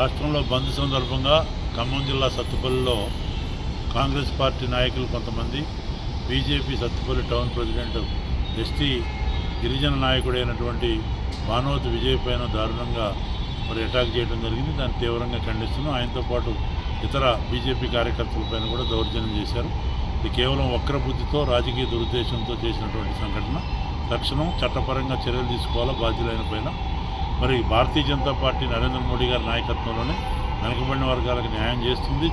రాష్ట్రంలో బంద్ సందర్భంగా ఖమ్మం జిల్లా సత్తుపల్లిలో కాంగ్రెస్ పార్టీ నాయకులు కొంతమంది BJP Sathupalli town president ST గిరిజన నాయకుడైనటువంటి భానోత్ విజయ్ పైన దారుణంగా మరి అటాక్ చేయడం జరిగింది. దాన్ని తీవ్రంగా ఖండిస్తున్నాం. ఆయనతో పాటు ఇతర బీజేపీ కార్యకర్తలపైన కూడా దౌర్జన్యం చేశారు. ఇది కేవలం వక్రబుద్ధితో రాజకీయ దురుద్దేశంతో చేసినటువంటి సంఘటన. తక్షణం చట్టపరంగా చర్యలు తీసుకోవాలా బాధ్యులైన పైన మరి భారతీయ జనతా పార్టీ నరేంద్ర మోడీ గారి నాయకత్వంలోనే వెనుకబడిన వర్గాలకు న్యాయం చేస్తుంది.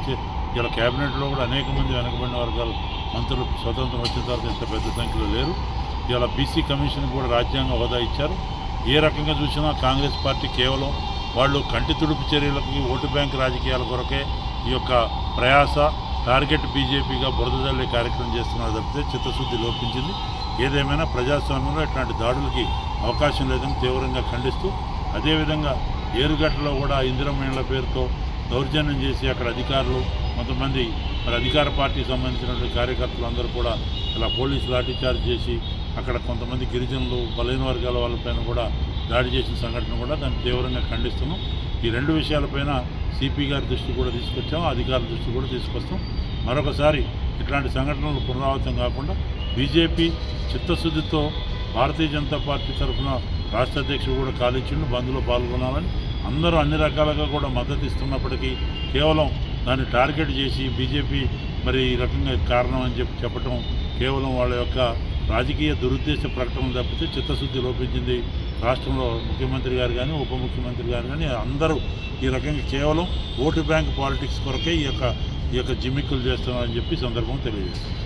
ఇలా కేబినెట్లో కూడా అనేక మంది వెనుకబడిన వర్గాలు మంత్రులు స్వతంత్రం వచ్చిన తర్వాత ఇంత పెద్ద సంఖ్యలో లేరు. ఇలా బీసీ కమిషన్ కూడా రాజ్యాంగ హోదా ఇచ్చారు. ఏ రకంగా చూసినా కాంగ్రెస్ పార్టీ కేవలం వాళ్ళు కంటి తుడుపు చర్యలకి ఓటు బ్యాంక్ రాజకీయాల కొరకే ఈ యొక్క ప్రయాస టార్గెట్ బీజేపీగా బురదజల్లే కార్యక్రమం చేస్తున్నారు తప్పితే చిత్తశుద్ధి లోపించింది. ఏదేమైనా ప్రజాస్వామ్యంలో ఇట్లాంటి దాడులకి అవకాశం లేదని తీవ్రంగా ఖండిస్తూ అదేవిధంగా ఏరుగడ్డలో కూడా ఇందిరమేళ్ళ పేరుతో దౌర్జన్యం చేసి అక్కడ అధికారులు కొంతమంది మరి అధికార పార్టీకి సంబంధించినటువంటి కార్యకర్తలు అందరూ కూడా ఇలా పోలీసు లాఠీచార్జ్ చేసి అక్కడ కొంతమంది గిరిజనులు బలైన వర్గాల వాళ్ళపైన కూడా దాడి చేసిన సంఘటన కూడా దాన్ని తీవ్రంగా ఖండిస్తున్నాం. ఈ రెండు విషయాలపైన సిపి గారి దృష్టి కూడా తీసుకొచ్చాం అధికారుల దృష్టి కూడా తీసుకొస్తాం. మరొకసారి ఇట్లాంటి సంఘటనలు పునరావృతం కాకుండా బీజేపీ చిత్తశుద్ధితో భారతీయ జనతా పార్టీ తరఫున రాష్ట్ర అధ్యక్షుడు కూడా కాలిచ్చిండు బంద్లో పాల్గొనాలని. అందరూ అన్ని రకాలుగా కూడా మద్దతు ఇస్తున్నప్పటికీ కేవలం దాన్ని టార్గెట్ చేసి బీజేపీ మరి ఈ రకంగా కారణం అని చెప్పి చెప్పటం కేవలం వాళ్ళ యొక్క రాజకీయ దురుద్దేశ ప్రకటన తప్పితే చిత్తశుద్ధి లోపించింది రాష్ట్రంలో ముఖ్యమంత్రి గారు కానీ ఉప ముఖ్యమంత్రి గారు కానీ అందరూ ఈ రకంగా కేవలం ఓటు బ్యాంక్ పాలిటిక్స్ కొరకే ఈ యొక్క ఈ యొక్క జిమ్మిక్కులు చేస్తున్నారని చెప్పి సందర్భం తెలియజేస్తుంది